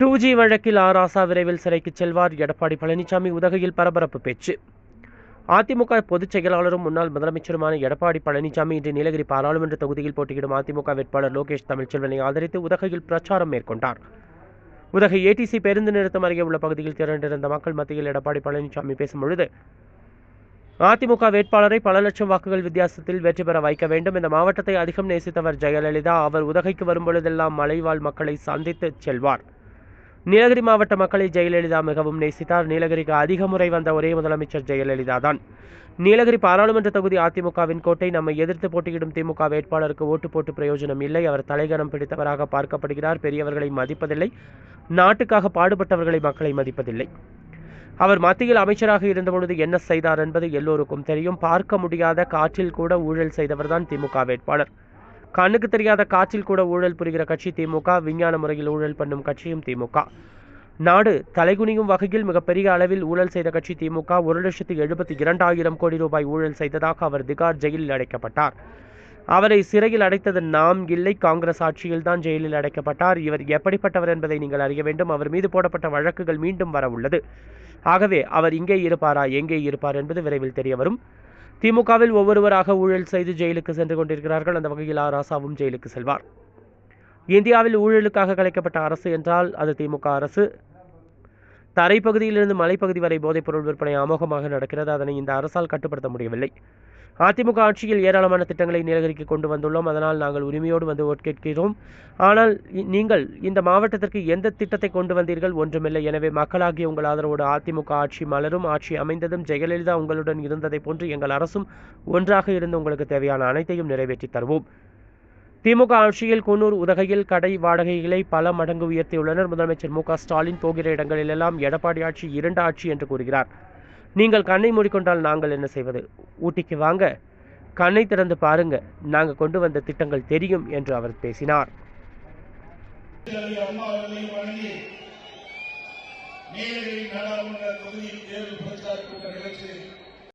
Two G வழக்கில் ஆராசா விரைவில் சிறைக்கு செல்வார். எடப்பாடி பழனிசாமி உதகையில் பரபரப்பு பேச்சு. அதிமுக பொதுச் செயலாளரும் முன்னாள் முதலமைச்சருமான எடப்பாடி பழனிசாமி இன்று நீலகிரி பாராளுமன்ற தொகுதியில் போட்டியிடும் அதிமுக வேட்பாளர் லோகேஷ் தமிழ்ச்செல்வனை ஆதரித்து உதகையில் பிரச்சாரம் மேற்கொண்டார். உதகை ஏடிசி பேருந்து நிறுத்தம் அருகே உள்ள பகுதியில் திரண்டிருந்த மக்கள் மத்தியில் எடப்பாடி பழனிசாமி பேசும்பொழுது அதிமுக வேட்பாளரை பல லட்சம் வாக்குகள் வித்தியாசத்தில் வெற்றி பெற வைக்க வேண்டும் இந்த மாவட்டத்தை அதிகம் நேசித்தவர் ஜெயலலிதா. அவர் உதகைக்கு வரும்பொழுதெல்லாம் மலைவாழ் மக்களை சந்தித்து செல்வார். நீலகிரி மாவட்ட மக்களை ஜெயலலிதா மிகவும் நேசித்தார். நீலகிரிக்கு அதிக முறை வந்த ஒரே முதலமைச்சர் ஜெயலலிதா தான். நீலகிரி பாராளுமன்ற தொகுதி அதிமுகவின் கோட்டை நம்மை எதிர்த்து போட்டியிடும் திமுக வேட்பாளருக்கு ஓட்டு போட்டு பிரயோஜனம் இல்லை. அவர் தலைகணம் பிடித்தவராக பார்க்கப்படுகிறார். பெரியவர்களை மதிப்பதில்லை. நாட்டுக்காக பாடுபட்டவர்களை மக்களை மதிப்பதில்லை. அவர் மத்தியில் அமைச்சராக இருந்தபொழுது என்ன செய்தார் என்பது எல்லோருக்கும் தெரியும். பார்க்க முடியாத காற்றில் கூட ஊழல் செய்தவர்தான் திமுக வேட்பாளர். கண்ணுக்கு தெரியாத காற்றில் கூட ஊழல் புரிகிற கட்சி திமுக விஞ்ஞான முறையில் ஊழல் பண்ணும் கட்சியும் திமுக. நாடு தலைகுனியும் வகையில் மிகப்பெரிய அளவில் ஊழல் செய்த கட்சி திமுக ஒரு லட்சத்து எழுபத்தி இரண்டாயிரம் கோடி ரூபாய் ஊழல் செய்ததாக அவர் திகார் ஜெயிலில் அடைக்கப்பட்டார். அவரை சிறையில் அடைத்தது நாம் இல்லை காங்கிரஸ் ஆட்சியில் தான் ஜெயிலில் அடைக்கப்பட்டார். இவர் எப்படிப்பட்டவர் என்பதை நீங்கள் அறிய வேண்டும். அவர் மீது போடப்பட்ட வழக்குகள் மீண்டும் வர உள்ளது. ஆகவே அவர் இங்கே இருப்பாரா எங்கே இருப்பார் என்பது விரைவில் தெரிய வரும். திமுகவில் ஒவ்வொருவராக ஊழல் செய்து ஜெயிலுக்கு சென்று கொண்டிருக்கிறார்கள். அந்த வகையில் ஆர் ராசாவும் ஜெயிலுக்கு செல்வார். இந்தியாவில் ஊழலுக்காக கலைக்கப்பட்ட அரசு என்றால் அது திமுக அரசு. தரைப்பகுதியிலிருந்து மலைப்பகுதி வரை போதைப்பொருள் விற்பனை அமோகமாக நடக்கிறது. அதனை இந்த அரசால் கட்டுப்படுத்த முடியவில்லை. அதிமுக ஆட்சியில் ஏராளமான திட்டங்களை நீலகிரிக்கு கொண்டு வந்துள்ளோம். அதனால் நாங்கள் உரிமையோடு வந்து ஓட் கேட்கிறோம். ஆனால் நீங்கள் இந்த மாவட்டத்திற்கு எந்த திட்டத்தை கொண்டு வந்தீர்கள்? ஒன்றுமில்லை. எனவே மக்களாகிய உங்கள் ஆதரவோடு அதிமுக ஆட்சி மலரும். ஆட்சி அமைந்ததும் ஜெயலலிதா உங்களுடன் இருந்ததை போன்று எங்கள் அரசும் ஒன்றாக இருந்து உங்களுக்கு தேவையான அனைத்தையும் நிறைவேற்றி தருவோம். திமுக ஆட்சியில் குன்னூர் உதகையில் கடை வாடகைகளை பல மடங்கு உயர்த்தியுள்ளனர். முதலமைச்சர் மு க ஸ்டாலின் போகிற இடங்களிலெல்லாம் எடப்பாடி ஆட்சி இரண்டு ஆட்சி என்று கூறுகிறார். நீங்கள் கண்ணை மூடிக்கொண்டால் நாங்கள் என்ன செய்வது? ஊட்டிக்கு வாங்க. கண்ணை திறந்து பாருங்க. நாங்கள் கொண்டு வந்த திட்டங்கள் தெரியும் என்று அவர் பேசினார். தலைவர் நாடாளுமன்ற தொகுதியில் தேர்தல் பிரச்சார கூட்ட நிகழ்ச்சியில்